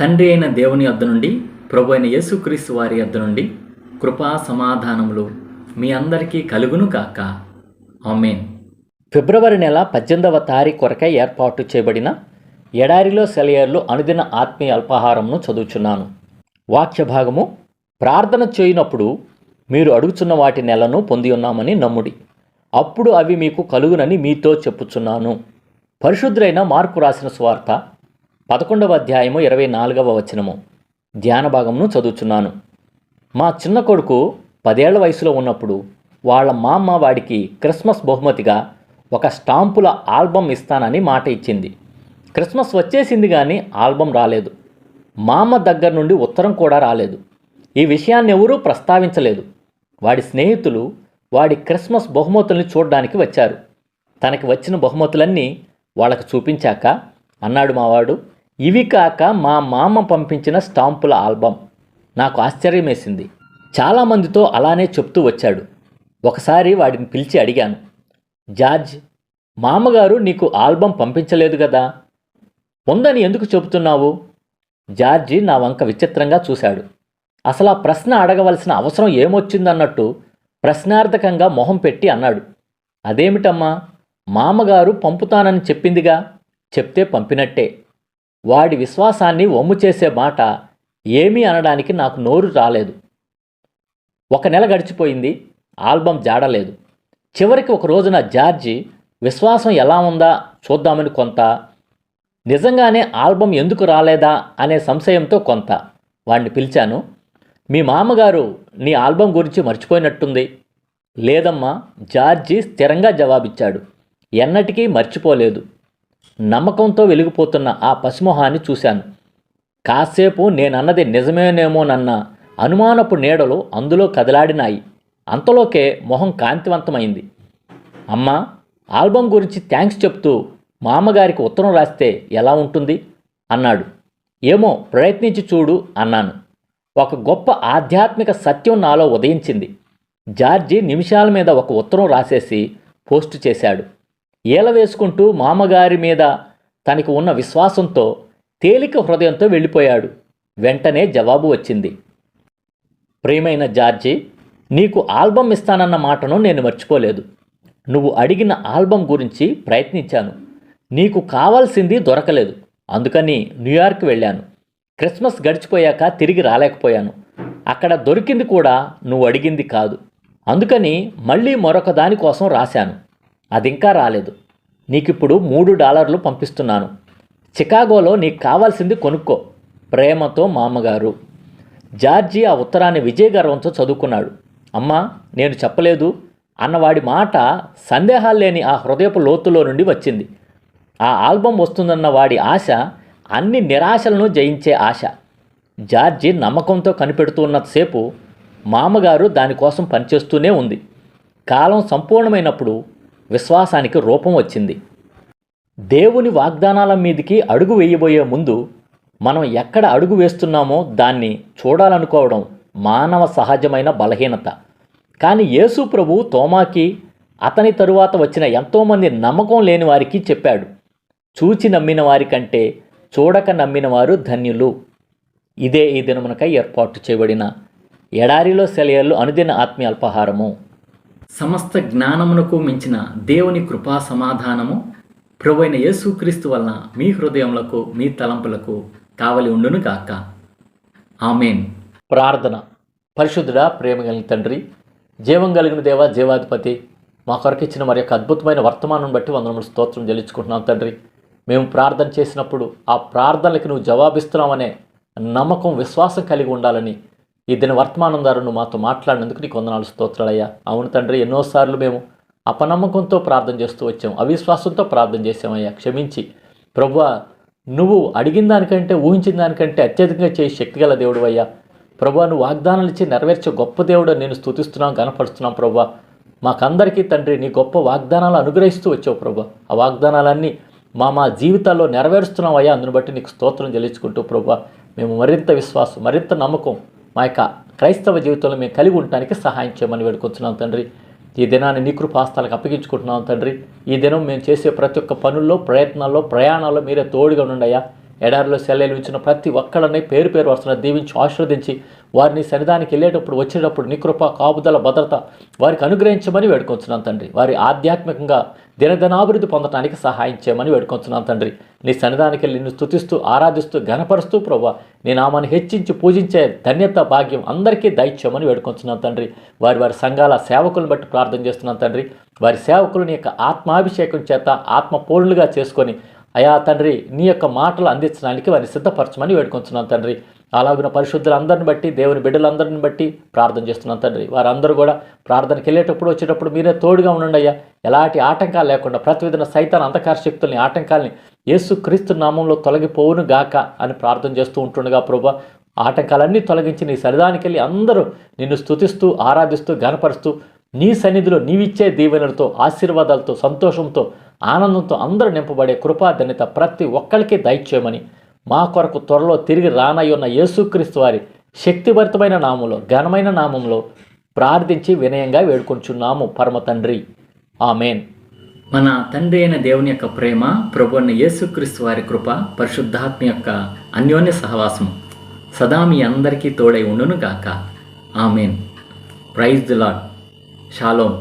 తండ్రి అయిన దేవుని వద్ద నుండి ప్రభు అయిన యేసుక్రీస్తు వారి వద్ద నుండి కృపా సమాధానములు మీ అందరికీ కలుగును కాక ఆమెన్. ఫిబ్రవరి నెల పద్దెనిమిదవ తారీఖు కొరకై ఏర్పాటు చేయబడిన ఎడారిలో సెలయర్లు అనుదిన ఆత్మీయ అల్పాహారంను చదువుచున్నాను. వాక్య భాగము ప్రార్థన చేయనప్పుడు మీరు అడుగుచున్న వాటి నెలను పొంది ఉన్నామని నమ్ముడి. అప్పుడు అవి మీకు కలుగునని మీతో చెప్పుచున్నాను. పరిశుద్ధులైన మార్కు రాసిన స్వార్థ పదకొండవ అధ్యాయము ఇరవై నాలుగవ వచనము. ధ్యాన భాగమును చదువుచున్నాను. మా చిన్న కొడుకు పదేళ్ళ వయసులో ఉన్నప్పుడు వాళ్ళ మా అమ్మ వాడికి క్రిస్మస్ బహుమతిగా ఒక స్టాంపుల ఆల్బమ్ ఇస్తానని మాట ఇచ్చింది. క్రిస్మస్ వచ్చేసింది కానీ ఆల్బమ్ రాలేదు. మా అమ్మ దగ్గర నుండి ఉత్తరం కూడా రాలేదు. ఈ విషయాన్ని ఎవరూ ప్రస్తావించలేదు. వాడి స్నేహితులు వాడి క్రిస్మస్ బహుమతుల్ని చూడడానికి వచ్చారు. తనకి వచ్చిన బహుమతులన్నీ వాళ్ళకు చూపించాక అన్నాడు మావాడు ఇవి కాక మా మామ పంపించిన స్టాంపుల ఆల్బమ్. నాకు ఆశ్చర్యమేసింది. చాలామందితో అలానే చెప్తూ వచ్చాడు. ఒకసారి వాడిని పిలిచి అడిగాను. జార్జ్ మామగారు నీకు ఆల్బం పంపించలేదు కదా? ఉందని ఎందుకు చెబుతున్నావు? జార్జి నా వంక విచిత్రంగా చూశాడు. అసలు ఆ ప్రశ్న అడగవలసిన అవసరం ఏమొచ్చిందన్నట్టు ప్రశ్నార్థకంగా మొహం పెట్టి అన్నాడు. అదేమిటమ్మా? మామగారు పంపుతానని చెప్పిందిగా? చెప్తే పంపినట్టే. వాడి విశ్వాసాన్ని వమ్ము చేసే మాట ఏమీ అనడానికి నాకు నోరు రాలేదు. ఒక నెల గడిచిపోయింది ఆల్బమ్ జాడలేదు. చివరికి ఒక రోజున జార్జి విశ్వాసం ఎలా ఉందా చూద్దామని కొంత నిజంగానే ఆల్బమ్ ఎందుకు రాలేదా అనే సంశయంతో కొంత. వాడిని పిలిచాను మీ మామగారు నీ ఆల్బమ్ గురించి మర్చిపోయినట్టుంది. లేదమ్మా జార్జి స్థిరంగా జవాబిచ్చాడు. ఎన్నటికీ మర్చిపోలేదు. నమ్మకంతో వెలిగిపోతున్న ఆ పసిమొహాన్ని చూశాను. కాసేపు నేనన్నది నిజమేనేమోనన్న అనుమానపు నీడలు అందులో కదలాడినాయి. అంతలోకే మొహం కాంతివంతమైంది. అమ్మా ఆల్బం గురించి థ్యాంక్స్ చెప్తూ మామగారికి ఉత్తరం రాస్తే ఎలా ఉంటుంది? అన్నాడు. ఏమో ప్రయత్నించి చూడు అన్నాను. ఒక గొప్ప ఆధ్యాత్మిక సత్యం నాలో ఉదయించింది. జార్జి నిమిషాల మీద ఒక ఉత్తరం రాసేసి పోస్ట్ చేశాడు. ఈల వేసుకుంటూ మామగారి మీద తనకు ఉన్న విశ్వాసంతో తేలిక హృదయంతో వెళ్ళిపోయాడు. వెంటనే జవాబు వచ్చింది. ప్రియమైన జార్జి నీకు ఆల్బమ్ ఇస్తానన్న మాటను నేను మర్చిపోలేదు. నువ్వు అడిగిన ఆల్బమ్ గురించి ప్రయత్నించాను. నీకు కావాల్సింది దొరకలేదు. అందుకని న్యూయార్క్ వెళ్ళాను. క్రిస్మస్ గడిచిపోయాక తిరిగి రాలేకపోయాను. అక్కడ దొరికింది కూడా నువ్వు అడిగింది కాదు. అందుకని మళ్ళీ మరొక దానికోసం రాశాను. అది ఇంకా రాలేదు. నీకిప్పుడు మూడు డాలర్లు పంపిస్తున్నాను. చికాగోలో నీకు కావాల్సింది కొనుక్కో ప్రేమతో మామగారు. జార్జి ఆ ఉత్తరాన్ని విజయగర్వంతో చదువుకున్నాడు. అమ్మా నేను చెప్పలేదు. అన్నవాడి మాట సందేహాలు లేని ఆ హృదయపు లోతులో నుండి వచ్చింది. ఆ ఆల్బమ్ వస్తుందన్న వాడి ఆశ అన్ని నిరాశలను జయించే ఆశ. జార్జి నమ్మకంతో కనిపెడుతున్నంతసేపు మామగారు దానికోసం పనిచేస్తూనే ఉంది. కాలం సంపూర్ణమైనప్పుడు విశ్వాసానికి రూపం వచ్చింది. దేవుని వాగ్దానాల మీదికి అడుగు వేయబోయే ముందు మనం ఎక్కడ అడుగు వేస్తున్నామో దాన్ని చూడాలనుకోవడం మానవ సహజమైన బలహీనత. కానీ యేసు ప్రభు తోమాకి అతని తరువాత వచ్చిన ఎంతోమంది నమ్మకం లేని వారికి చెప్పాడు. చూచి నమ్మిన వారి కంటే చూడక నమ్మిన వారు ధన్యులు. ఇదే ఈ దినమునకై ఏర్పాటు చేయబడిన ఎడారిలో సెలయర్లు అనుదిన ఆత్మీయ అల్పాహారము. సమస్త జ్ఞానమునకు మించిన దేవుని కృపా సమాధానము ప్రభువైన యేసుక్రీస్తు వలన మీ హృదయములకు మీ తలంపులకు కావలి ఉండును గాక. ఆమెన్. ప్రార్థన. పరిశుద్ధుడా ప్రేమ కలిగిన తండ్రి జీవం కలిగిన దేవ జీవాధిపతి మా కొరకు ఇచ్చిన మరి యొక్క అద్భుతమైన వర్తమానం బట్టి వందనములు స్తోత్రం చెల్లించుకుంటున్నాం తండ్రి. మేము ప్రార్థన చేసినప్పుడు ఆ ప్రార్థనలకు నువ్వు జవాబిస్తున్నావనే నమ్మకం విశ్వాసం కలిగి ఉండాలని ఈ దిన వర్తమానం నువ్వు మాతో మాట్లాడినందుకు నీకు వందనాలు స్తోత్రాలయ్యా. అవును తండ్రి ఎన్నోసార్లు మేము అపనమ్మకంతో ప్రార్థన చేస్తూ వచ్చాం అవిశ్వాసంతో ప్రార్థన చేసామయ్యా క్షమించి. ప్రభు నువ్వు అడిగిన దానికంటే ఊహించిన దానికంటే అత్యధికంగా చేయి శక్తిగల దేవుడు అయ్యా ప్రభా నువ్వు వాగ్దానాలు ఇచ్చి నెరవేర్చే గొప్ప దేవుడు నేను స్థుతిస్తున్నాం కనపడుస్తున్నాం ప్రభా మాకందరికీ తండ్రి నీ గొప్ప వాగ్దానాలు అనుగ్రహిస్తూ వచ్చావు ప్రభా ఆ వాగ్దానాలన్నీ మా మా జీవితాల్లో నెరవేరుస్తున్నావయ్యా. అందును అందుని బట్టి నీకు స్తోత్రం చెల్లించుకుంటూ ప్రభా మేము మరింత విశ్వాసం మరింత నమ్మకం మా యొక్క క్రైస్తవ జీవితంలో మేము కలిగి ఉండటానికి సహాయం చేయమని వేడుకొచ్చున్నాం తండ్రి. ఈ దినాన్ని నీ కృపాస్తాలకు అప్పగించుకుంటున్నాం తండ్రి. ఈ దినం మేము చేసే ప్రతి ఒక్క పనుల్లో ప్రయత్నాల్లో ప్రయాణాల్లో మీరే తోడుగా ఉండయా ఎడారిలో సెలవులు ఇచ్చిన ప్రతి ఒక్కళ్ళని పేరు పేరు వస్తున్న దీవించి ఆశీర్వదించి వారిని సన్నిధానికి వెళ్ళేటప్పుడు వచ్చేటప్పుడు నికృప కాపుదల భద్రత వారికి అనుగ్రహించమని వేడుకొంచున్నాను తండ్రి. వారి ఆధ్యాత్మికంగా దినదినాభివృద్ధి పొందడానికి సహాయం చేయమని వేడుకొంచున్నాను తండ్రి. నీ సన్నిధానికి వెళ్ళి నిన్ను స్థుతిస్తూ ఆరాధిస్తూ ఘనపరుస్తూ ప్రభా నీ నామాన్ని హెచ్చించి పూజించే ధన్యత భాగ్యం అందరికీ దయచేయమని వేడుకొంచున్నాను తండ్రి. వారి వారి సంఘాల సేవకులను బట్టి ప్రార్థన చేస్తున్నాను తండ్రి. వారి సేవకులని యొక్క ఆత్మాభిషేకం చేత ఆత్మపూర్ణులుగా చేసుకొని అయా తండ్రి నీ యొక్క మాటలు అందించడానికి వారిని సిద్ధపరచమని వేడుకొంచున్నాను తండ్రి. అలాగిన పరిశుద్ధులందరిని బట్టి దేవుని బిడ్డలందరిని బట్టి ప్రార్థన చేస్తున్నాను తండ్రి. వారందరూ కూడా ప్రార్థనకి వెళ్ళేటప్పుడు వచ్చేటప్పుడు మీరే తోడుగా ఉండండి అయ్యా. ఎలాంటి ఆటంకాలు లేకుండా ప్రతివిధన సైతాన్ అంధకార శక్తుల్ని ఆటంకాల్ని యేసు క్రీస్తు నామంలో తొలగిపోవును గాక అని ప్రార్థన చేస్తూ ఉంటుండగా ప్రభా ఆటంకాలన్నీ తొలగించి నీ సరిదానికి వెళ్ళి అందరూ నిన్ను స్తుతిస్తూ ఆరాధిస్తూ గనపరుస్తూ నీ సన్నిధిలో నీవిచ్చే దీవెనలతో ఆశీర్వాదాలతో సంతోషంతో ఆనందంతో అందరూ నింపబడే కృపాధన్యత ప్రతి ఒక్కరికి దయచేయమని మా కొరకు త్వరలో తిరిగి రానయ్యున్న యేసుక్రీస్తు వారి శక్తిభరితమైన నామంలో ఘనమైన నామంలో ప్రార్థించి వినయంగా వేడుకొంచున్నాము పరమ తండ్రి. ఆమెన్. మన తండ్రి అయిన దేవుని యొక్క ప్రేమ ప్రభు అన్న యేసుక్రీస్తు వారి కృప పరిశుద్ధాత్మ యొక్క అన్యోన్య సహవాసం సదా మీ అందరికీ తోడై ఉండును గాక amen. Praise the Lord shalom